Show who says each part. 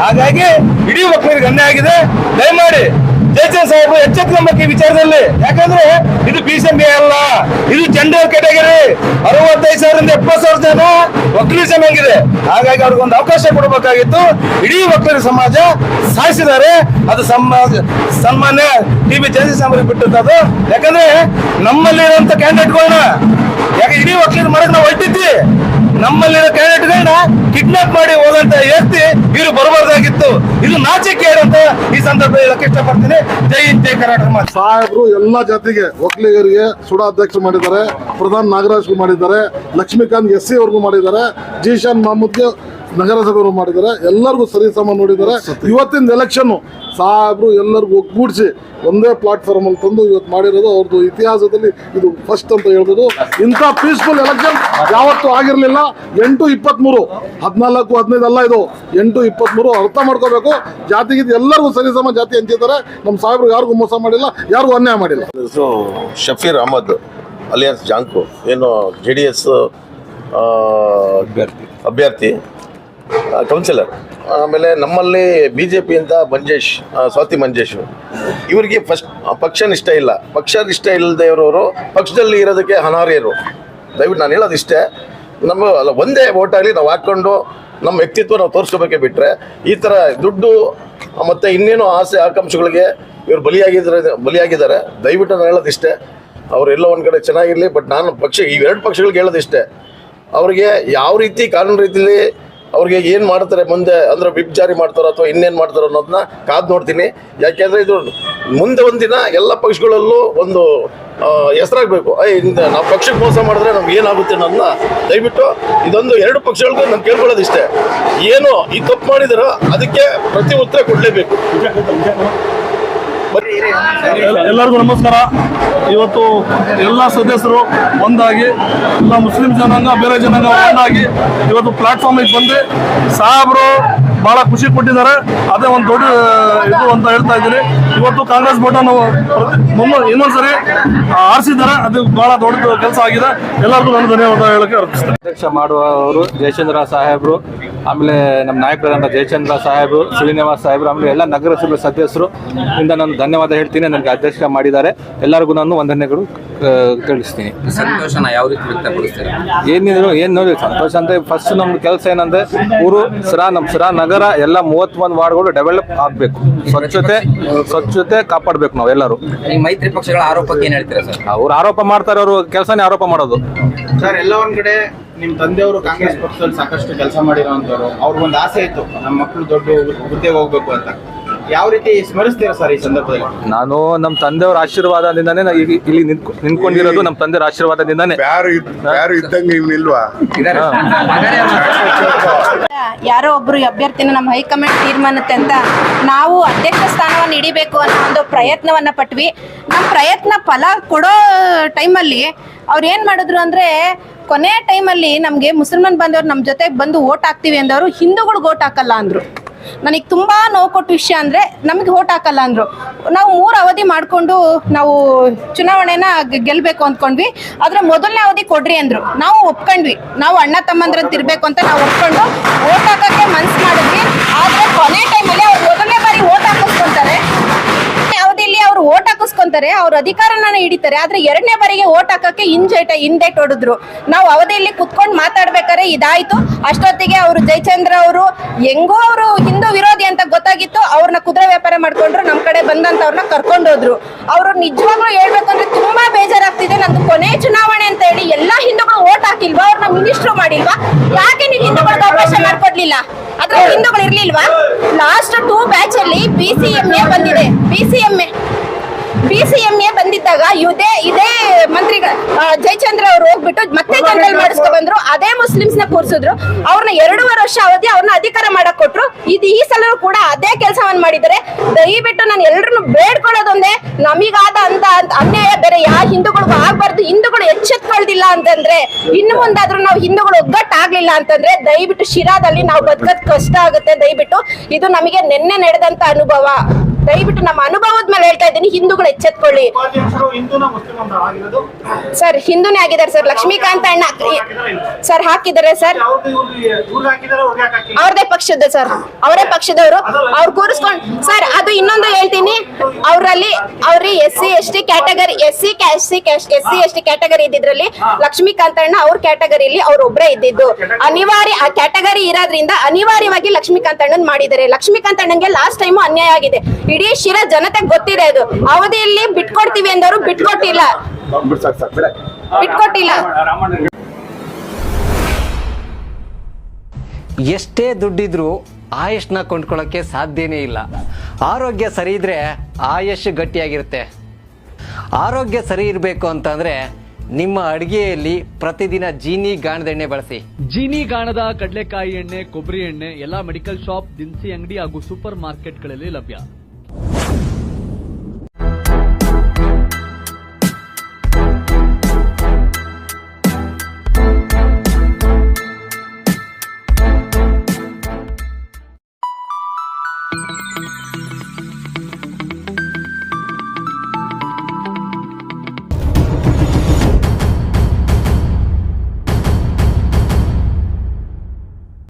Speaker 1: ಹಾಗಾಗಿ ಇಡೀ ಮಕ್ಕಳಿಗೆ ಅನ್ಯಾಯ ಆಗಿದೆ. ದಯಮಾಡಿ ಜಯಚಂದ್ ಸಾಹೇಬ್ ಎಚ್ಚೆತ್ಕೊಂಬೇಕು ಈ ವಿಚಾರದಲ್ಲಿ. ಯಾಕಂದ್ರೆ ಇದು ಬಿ ಅಲ್ಲ, ಇದು ಜನರಲ್ ಕ್ಯಾಟಗರಿ. ಅರವತ್ತೈದು ಸಾವಿರದಿಂದ ಎಪ್ಪತ್ತು ಸಾವಿರ ಜನ ಒಕ್ಕಲಿ ಹೆಂಗಿದೆ ಹಾಗಾಗಿ ಅವ್ರಿಗೆ ಒಂದು ಅವಕಾಶ ಕೊಡಬೇಕಾಗಿತ್ತು. ಇಡೀ ಒಕ್ಕಲಿಗ ಸಮಾಜ ಸಾಯಿಸಿದ್ದಾರೆ ಅದು ಸಮಾಜ ಸನ್ಮಾನ್ಯ ಟಿ ಬಿ ಬಿಟ್ಟತ್ತು ಅದು ಯಾಕಂದ್ರೆ ನಮ್ಮಲ್ಲಿರುವಂತ ಕ್ಯಾಂಡಿಡೇಟ್ಗಳನ್ನ ಯಾಕೆ ಇಡೀ ಒಕ್ಕಲಿನ ಮರಕ್ಕೆ ನಾವು ಹೊರಟಿದ್ವಿ ನಮ್ಮಲ್ಲಿರೋ ಕಿಡ್ನಾಪ್ ಮಾಡಿ ಹೋದಂತ ವ್ಯಕ್ತಿ ಇವರು ಬರಬಾರ್ದಾಗಿತ್ತು. ಇದು ನಾಚಿಕೆ ಅಂತ ಈ ಸಂದರ್ಭ ಹೇಳಕ್ ಇಷ್ಟಪಡ್ತೀನಿ. ಜೈ ಜೈ ಕರ್ನಾಟಕ
Speaker 2: ಸಾಹೇಬರು ಎಲ್ಲಾ ಜಾತಿಗೆ ಒಕ್ಕಲಿಗರಿಗೆ ಸುಡಾ ಅಧ್ಯಕ್ಷ ಮಾಡಿದ್ದಾರೆ, ಪ್ರಧಾನ್ ನಾಗರಾಜ್ ಮಾಡಿದ್ದಾರೆ, ಲಕ್ಷ್ಮೀಕಾಂತ್ ಎಸ್ ಸಿ ಅವ್ರಿಗೂ ಮಾಡಿದ್ದಾರೆ ಜೀಶಾನ್ ಮಹಮ್ಮದ್ಗೆ ನಗರಸಭೆಯವರು ಮಾಡಿದ್ದಾರೆ. ಎಲ್ಲರಿಗೂ ಸರಿ ಸಮ ನೋಡಿದ್ದಾರೆ. ಇವತ್ತಿನ ಎಲೆಕ್ಷನ್ ಸಾಹೇಬರು ಎಲ್ಲರಿಗೂ ಒಗ್ಗೂಡಿಸಿ ಒಂದೇ ಪ್ಲಾಟ್ಫಾರ್ಮ್ ಅಲ್ಲಿ ತಂದು ಇವತ್ತು ಮಾಡಿರೋದು ಅವ್ರದ್ದು ಇತಿಹಾಸದಲ್ಲಿ ಇದು ಫಸ್ಟ್ ಅಂತ ಹೇಳ್ಬೋದು. ಇಂಥ ಪೀಸ್ಫುಲ್ ಎಲೆಕ್ಷನ್ ಯಾವತ್ತೂ ಆಗಿರಲಿಲ್ಲ. ಎಂಟು ಇಪ್ಪತ್ಮೂರು ಹದಿನಾಲ್ಕು ಹದಿನೈದು ಅಲ್ಲ ಇದು. ಎಂಟು ಇಪ್ಪತ್ಮೂರು ಅರ್ಥ ಮಾಡ್ಕೋಬೇಕು. ಜಾತಿಗೆ ಎಲ್ಲರಿಗೂ ಸರಿ ಸಮ ಜಾತಿ ಅಂತಿದ್ದಾರೆ. ನಮ್ಮ ಸಾಹೇಬ್ರು ಯಾರಿಗೂ ಮೋಸ ಮಾಡಿಲ್ಲ ಯಾರಿಗೂ ಅನ್ಯಾಯ ಮಾಡಿಲ್ಲ.
Speaker 3: ಹೆಸರು ಶಫೀರ್ ಅಹಮದ್ ಅಲಿಯಾಸ್ ಜಾಂಕು ಏನು ಜೆ ಡಿ ಎಸ್ ಅಭ್ಯರ್ಥಿ. ಅಭ್ಯರ್ಥಿ. ಕೌನ್ಸಿಲರ್ ಆಮೇಲೆ ನಮ್ಮಲ್ಲಿ ಬಿ ಜೆ ಪಿಯಿಂದ ಮಂಜೇಶ್ ಸ್ವಾತಿ ಮಂಜೇಶ್. ಇವರಿಗೆ ಫಸ್ಟ್ ಪಕ್ಷ ಇಷ್ಟ ಇಲ್ಲ. ಪಕ್ಷ ಇಷ್ಟ ಇಲ್ಲದೆ ಇರೋರು ಪಕ್ಷದಲ್ಲಿ ಇರೋದಕ್ಕೆ ಅನಾರ್ಯರು ದಯವಿಟ್ಟು ನಾನು ಹೇಳೋದು ಇಷ್ಟೇ. ನಮ್ಮ, ಅಲ್ಲ, ಒಂದೇ ಓಟಾಗಲಿ ನಾವು ಹಾಕ್ಕೊಂಡು ನಮ್ಮ ವ್ಯಕ್ತಿತ್ವ ನಾವು ತೋರಿಸ್ಕೋಬೇಕೇ ಬಿಟ್ಟರೆ ಈ ಥರ ದುಡ್ಡು, ಮತ್ತು ಇನ್ನೇನು ಆಸೆ, ಆಕಾಂಕ್ಷೆಗಳಿಗೆ ಇವರು ಬಲಿಯಾಗಿದ್ದಾರೆ ಬಲಿಯಾಗಿದ್ದಾರೆ. ದಯವಿಟ್ಟು ನಾನು ಹೇಳೋದಿಷ್ಟೇ ಅವ್ರು ಎಲ್ಲೋ ಒಂದು ಕಡೆ ಚೆನ್ನಾಗಿರಲಿ, ಬಟ್ ನಾನು ಪಕ್ಷ, ಈ ಎರಡು ಪಕ್ಷಗಳಿಗೆ ಹೇಳೋದಿಷ್ಟೇ ಅವರಿಗೆ ಯಾವ ರೀತಿ ಕಾನೂನು ರೀತಿಯಲ್ಲಿ ಅವ್ರಿಗೆ ಏನು ಮಾಡ್ತಾರೆ ಮುಂದೆ? ಅಂದ್ರೆ ವಿಪ್ ಜಾರಿ ಮಾಡ್ತಾರೋ ಅಥವಾ ಇನ್ನೇನು ಮಾಡ್ತಾರೋ ಅನ್ನೋದನ್ನ ಕಾದು ನೋಡ್ತೀನಿ. ಯಾಕೆಂದರೆ ಇದು ಮುಂದೆ ಒಂದಿನ ಎಲ್ಲ ಪಕ್ಷಗಳಲ್ಲೂ ಒಂದು ಹೆಸರಾಗಬೇಕು. ಐ ನಾವು ಪಕ್ಷಕ್ಕೆ ಮೋಸ ಮಾಡಿದ್ರೆ ನಮ್ಗೆ ಏನಾಗುತ್ತೆ ಅನ್ನೋದನ್ನ ದಯವಿಟ್ಟು ಇದೊಂದು ಎರಡು ಪಕ್ಷಗಳಿಗೂ ನಾನು ಕೇಳ್ಕೊಳ್ಳೋದಿಷ್ಟೇ. ಏನು ಈ ತಪ್ಪು ಮಾಡಿದಾರೋ ಅದಕ್ಕೆ ಪ್ರತಿ ಉತ್ತರ ಕೊಡಲೇಬೇಕು.
Speaker 4: ಎಲ್ಲರಿಗೂ ನಮಸ್ಕಾರ. ಇವತ್ತು ಎಲ್ಲ ಸದಸ್ಯರು ಒಂದಾಗಿ ಎಲ್ಲ ಮುಸ್ಲಿಂ ಜನಾಂಗ ಬೇರೆ ಜನಾಂಗ ಒಂದಾಗಿ ಇವತ್ತು ಪ್ಲಾಟ್ಫಾರ್ಮಿಗೆ ಬಂದು ಸಾಹೇಬರು ಬಹಳ ಖುಷಿ ಕೊಟ್ಟಿದ್ದಾರೆ. ಅದೇ ಒಂದು ದೊಡ್ಡ ಇದು ಅಂತ ಹೇಳ್ತಾ ಇದ್ದೀನಿ. ಇವತ್ತು ಕಾಂಗ್ರೆಸ್ ಬಟನ್ ಇನ್ನೊಂದ್ಸರಿ ಆರಿಸಿದ್ದಾರೆ. ಅದು ಬಹಳ ದೊಡ್ಡ ಕೆಲಸ ಆಗಿದೆ. ಎಲ್ಲರಿಗೂ ನಾನು ಧನ್ಯವಾದ ಹೇಳಕ್ಕೆ ಅರ್ಪಿಸ್ತೇನೆ.
Speaker 5: ಅಧ್ಯಕ್ಷ ಮಾಡುವವರು ಜಯಚಂದ್ರ ಸಾಹೇಬರು. ಆಮೇಲೆ ನಮ್ಮ ನಾಯಕರಾದಂಥ ಜಯಚಂದ್ರ ಸಾಹೇಬರು ಶ್ರೀನಿವಾಸ್ ಸಾಹೇಬರು ಆಮೇಲೆ ಎಲ್ಲ ನಗರಸಭೆ ಸದಸ್ಯರು ಇಂದ ನಾನು ಧನ್ಯವಾದ ಹೇಳ್ತೀನಿ ನನಗೆ ಅಧ್ಯಕ್ಷ ಮಾಡಿದ್ದಾರೆ. ಎಲ್ಲರಿಗೂ ನಾನು ವಂದನೆಗಳು ತಿಳಿಸ್ತೀನಿ
Speaker 6: ಸಂತೋಷನ ಯಾವ ರೀತಿ ವ್ಯಕ್ತಪಡಿಸ್ತೀರಾ?
Speaker 5: ಏನಿದ್ರು ಏನು ನೋಡಿ ಸಂತೋಷ ಅಂದ್ರೆ ಫಸ್ಟ್ ನಮ್ಮ ಕೆಲಸ ಏನಂದ್ರೆ ಊರು ಸಿರಾ ನಮ್ಮ ಸಿರಾ ನಗರ ಎಲ್ಲ ಮೂವತ್ತೊಂದು ವಾರ್ಡ್ಗಳು ಡೆವಲಪ್ ಆಗಬೇಕು. ಸ್ವಚ್ಛತೆ ಸ್ವಚ್ಛತೆ ಕಾಪಾಡಬೇಕು ನಾವು ಎಲ್ಲರೂ.
Speaker 6: ಈ ಮೈತ್ರಿ ಪಕ್ಷಗಳ ಆರೋಪಕ್ಕೆ ಏನು ಹೇಳ್ತೀರಾ ಸರ್?
Speaker 5: ಅವ್ರು ಆರೋಪ ಮಾಡ್ತಾರೆ ಅವರು ಕೆಲಸನೇ ಆರೋಪ ಮಾಡೋದು.
Speaker 7: ಸರ್ ಎಲ್ಲ ಒಂದ್ ಕಡೆ ನಿಮ್ ತಂದೆಯವರು ಕಾಂಗ್ರೆಸ್ ಪಕ್ಷದಲ್ಲಿ ಸಾಕಷ್ಟು ಕೆಲಸ ಮಾಡಿರೋಂಥವ್ರು, ಅವ್ರಿಗೊಂದು ಆಸೆ ಇತ್ತು, ನಮ್ಮ ಮಕ್ಕಳು ದೊಡ್ಡ ಹುದ್ದೆಗೆ ಹೋಗ್ಬೇಕು ಅಂತ. ಯಾವ ರೀತಿ ಸ್ಮರಿಸ್ತೀರಾ ಸರ್ ಈ ಸಂದರ್ಭದಲ್ಲಿ?
Speaker 5: ನಾನು ನಮ್ಮ ತಂದೆಯವರ ಆಶೀರ್ವಾದದಿಂದಾನೇ ನಾ ಇಲ್ಲಿ ಇಲ್ಲಿ ನಿಂತ್ಕೊ- ನಿಂತ್ಕೊಂಡಿರೋದು ನಮ್ಮ ತಂದೆಯವರ ಆಶೀರ್ವಾದದಿಂದಾನೇ.
Speaker 8: ಯಾರು ಇದ್- ಯಾರು ಇದ್ದಂಗೆ ಇವ್ನಿಲ್ವಾ
Speaker 9: ಯಾರೋ ಒಬ್ರು ಅಭ್ಯರ್ಥಿನ ನಮ್ಮ ಹೈಕಮಾಂಡ್ ತೀರ್ಮಾನತ್ತೆ ಅಂತ ನಾವು ಅಧ್ಯಕ್ಷ ಸ್ಥಾನವನ್ನು ಹಿಡಿಬೇಕು ಅನ್ನೋ ಒಂದು ಪ್ರಯತ್ನವನ್ನ ಪಟ್ವಿ. ನಮ್ಮ ಪ್ರಯತ್ನ ಫಲ ಕೊಡೋ ಟೈಮಲ್ಲಿ ಅವ್ರು ಏನು ಮಾಡಿದ್ರು ಅಂದ್ರೆ ಕೊನೆ ಟೈಮಲ್ಲಿ ನಮಗೆ ಮುಸಲ್ಮಾನ್ ಬಂದವರು ನಮ್ಮ ಜೊತೆಗೆ ಬಂದು ಓಟ್ ಹಾಕ್ತೀವಿ ಅಂದವರು ಹಿಂದೂಗಳಿಗೆ ಓಟ್ ಹಾಕಲ್ಲ ಅಂದ್ರು. ನನಗೆ ತುಂಬ ನೋವು ಕೊಟ್ಟ ವಿಷಯ ಅಂದರೆ ನಮಗೆ ಓಟ್ ಹಾಕಲ್ಲ ಅಂದರು. ನಾವು ಮೂರು ಅವಧಿ ಮಾಡಿಕೊಂಡು ನಾವು ಚುನಾವಣೆನ ಗೆಲ್ಲಬೇಕು ಅಂದ್ಕೊಂಡ್ವಿ. ಆದರೆ ಮೊದಲನೇ ಅವಧಿ ಕೊಡ್ರಿ ಅಂದರು. ನಾವು ಒಪ್ಕೊಂಡ್ವಿ. ನಾವು ಅಣ್ಣ ತಮ್ಮಂದ್ರಂತ ಇರ್ಬೇಕು ಅಂತ ನಾವು ಒಪ್ಕೊಂಡು ಓಟ್ ಹಾಕೋಕ್ಕೆ ಮನ್ಸು ಮಾಡಿದ್ವಿ. ಆದರೆ ಕೊನೆ ಟೈಮಲ್ಲಿ ಅವ್ರು ಮೊದಲನೇ ಬಾರಿ ಓಟ್ ಹಾಕಿಸ್ಕೊಂತಾರೆ ಅವಧಿಯಲ್ಲಿ ಅವ್ರು ಓಟ್ ಹಾಕಿಸ್ಕೊಂತಾರೆ, ಅವ್ರ ಅಧಿಕಾರನ ಹಿಡಿತಾರೆ, ಆದ್ರೆ ಎರಡನೇ ಬಾರಿಗೆ ಓಟ್ ಹಾಕಕ್ಕೆ ಹಿಂಜೆಟ ಹಿಂದೆ ಹೊಡೆದ್ರು ನಾವು ಅವಧಿಯಲ್ಲಿ ಕುತ್ಕೊಂಡು ಮಾತಾಡ್ಬೇಕಾರೆ ಇದಾಯ್ತು. ಅಷ್ಟೊತ್ತಿಗೆ ಅವರು ಜಯಚಂದ್ರ ಅವರು, ಹೆಂಗೋ ಅವರು ಹಿಂದೂ ವಿರೋಧಿ ಅಂತ ಗೊತ್ತಾಗಿತ್ತು, ಅವ್ರನ್ನ ಕುದುರೆ ವ್ಯಾಪಾರ ಮಾಡ್ಕೊಂಡ್ರು, ನಮ್ ಕಡೆ ಬಂದಂತವ್ರನ್ನ ಕರ್ಕೊಂಡು ಹೋದ್ರು. ಅವರು ನಿಜವಾಗ್ಲೂ ಹೇಳ್ಬೇಕು ಅಂದ್ರೆ ತುಂಬಾ ಬೇಜಾರಾಗ್ತಿದೆ ನಂದು ಕೊನೆ ಚುನಾವಣೆ ಅಂತ ಹೇಳಿ. ಎಲ್ಲಾ ಹಿಂದೂಗಳು ಓಟ್ ಹಾಕಿಲ್ವಾ? ಅವ್ರನ್ನ ಮಿನಿಸ್ಟ್ರು ಮಾಡಿಲ್ವಾ? ಯಾಕೆ ನೀವು ಹಿಂದೂಗಳಿಗೆ ಅವಕಾಶ ಮಾಡ್ಕೊಡ್ಲಿಲ್ಲ? ಅದ್ರ ಹಿಂದೂಗಳು ಇರ್ಲಿಲ್ವಾ ಲಾಸ್ಟ್ ಟೂ ಬ್ಯಾಚ್ ಅಲ್ಲಿ ಬಿ ಸಿ ಎಂ ಎ ಬಂದಿದೆ. B C M A B C M ಬಂದಿದ್ದಾಗ ಇದೇ ಇದೇ ಮಂತ್ರಿಗಳ ಜಯಚಂದ್ರ ಅವರು ಹೋಗ್ಬಿಟ್ಟು ಮತ್ತೆ ಜನರಲ್ ಮಾಡಿಸ್ಕೊ ಬಂದ್ರು. ಅದೇ ಮುಸ್ಲಿಮ್ಸ್ನ ಕೂರಿಸಿದ್ರು. ಅವ್ರನ್ನ ಎರಡೂವರೆ ವರ್ಷ ಅವಧಿ ಅವ್ರನ್ನ ಅಧಿಕಾರ ಮಾಡಕ್ ಕೊಟ್ರು. ಇದು ಈ ಸಲ ಕೂಡ ಅದೇ ಕೆಲಸವನ್ನ ಮಾಡಿದ್ದಾರೆ. ದಯವಿಟ್ಟು ನಾನು ಎಲ್ರನ್ನು ಬೇಡ್ಕೊಳ್ಳೋದೊಂದೇ. ನಮಿಗಾದ ಅಂತ ಅಂತ ಅನ್ಯಾಯ. ಬೇರೆ ಯಾವ ಹಿಂದೂಗಳಿಗೂ ಆಗ್ಬಾರ್ದು. ಹಿಂದೂಗಳು ಎಚ್ಚೆತ್ಕೊಳ್ದಿಲ್ಲ ಅಂತಂದ್ರೆ ಇನ್ನು ಮುಂದಾದ್ರೂ ನಾವು ಹಿಂದೂಗಳು ಒಗ್ಗಟ್ಟಾಗ್ಲಿಲ್ಲ ಅಂತಂದ್ರೆ ದಯವಿಟ್ಟು ಶಿರಾದಲ್ಲಿ ನಾವು ಬದುಕೋದ್ ಕಷ್ಟ ಆಗುತ್ತೆ. ದಯವಿಟ್ಟು ಇದು ನಮಗೆ ನಿನ್ನೆ ನಡೆದಂತ ಅನುಭವ. ದಯವಿಟ್ಟು ನಮ್ಮ ಅನುಭವದ ಮೇಲೆ ಹೇಳ್ತಾ ಇದ್ದೀನಿ. ಹಿಂದೂಗಳು ಎಚ್ಚೆತ್ಕೊಳ್ಳಿ. ಸರ್ ಹಿಂದೂನೇ ಆಗಿದ್ದಾರೆ ಸರ್. ಲಕ್ಷ್ಮೀಕಾಂತ್ ಅಣ್ಣ ಸರ್ ಹಾಕಿದ್ದಾರೆ ಸರ್. ಅವ್ರದೇ ಪಕ್ಷದ ಸರ್. ಅವರೇ ಪಕ್ಷದವರು. ಅವ್ರು ಕೂರಿಸ್ಕೊಂಡು ಸರ್ ಅದು ಇನ್ನೊಂದು ಹೇಳ್ತೀನಿ. ಅವರಲ್ಲಿ ಅವ್ರಿ S C S T category S C S C S C S T category ಇದ್ದಿದ್ರಲ್ಲಿ Lakshmikanta ಅಣ್ಣ ಅವ್ರ ಕ್ಯಾಟಗರಿಲಿ ಅವ್ರ ಒಬ್ರೇ ಇದ್ದಿದ್ದು. ಅನಿವಾರ್ಯ, ಆ ಕ್ಯಾಟಗರಿ ಇರೋದ್ರಿಂದ ಅನಿವಾರ್ಯವಾಗಿ ಲಕ್ಷ್ಮೀಕಾಂತ ಅಣ್ಣನ್ ಮಾಡಿದ್ದಾರೆ. ಲಕ್ಷ್ಮೀಕಾಂತ ಅಣ್ಣಂಗೆ ಲಾಸ್ಟ್ ಟೈಮ್ ಅನ್ಯಾಯ ಆಗಿದೆ. ಇಡೀ ಶಿರ ಜನತೆಗೆ ಗೊತ್ತಿದೆ ಅದು. ಅವಧಿಯಲ್ಲಿ ಬಿಟ್ಕೊಡ್ತೀವಿ ಅಂದವರು ಬಿಟ್ಕೊಟ್ಟಿಲ್ಲ. ಬಿಟ್ಕೊಟ್ಟಿಲ್ಲ.
Speaker 10: ಎಷ್ಟೇ ದುಡ್ಡಿದ್ರು ಆಯುಷ್ನ ಕೊಂಡ್ಕೊಳ್ಳೋಕ್ಕೆ ಸಾಧ್ಯನೇ ಇಲ್ಲ. ಆರೋಗ್ಯ ಸರಿ ಇದ್ರೆ ಆಯಸ್ಸು ಗಟ್ಟಿಯಾಗಿರುತ್ತೆ. ಆರೋಗ್ಯ ಸರಿ ಇರಬೇಕು ಅಂತಂದ್ರೆ ನಿಮ್ಮ ಅಡುಗೆಯಲ್ಲಿ ಪ್ರತಿದಿನ ಜೀನಿ ಗಾಣದ ಎಣ್ಣೆ ಬಳಸಿ.
Speaker 11: ಜೀನಿ ಗಾಣದ ಕಡಲೆಕಾಯಿ ಎಣ್ಣೆ, ಕೊಬ್ಬರಿ ಎಣ್ಣೆ, ಎಲ್ಲಾ ಮೆಡಿಕಲ್ ಶಾಪ್, ದಿನಸಿ ಅಂಗಡಿ ಹಾಗೂ ಸೂಪರ್ ಮಾರ್ಕೆಟ್ಗಳಲ್ಲಿ ಲಭ್ಯ.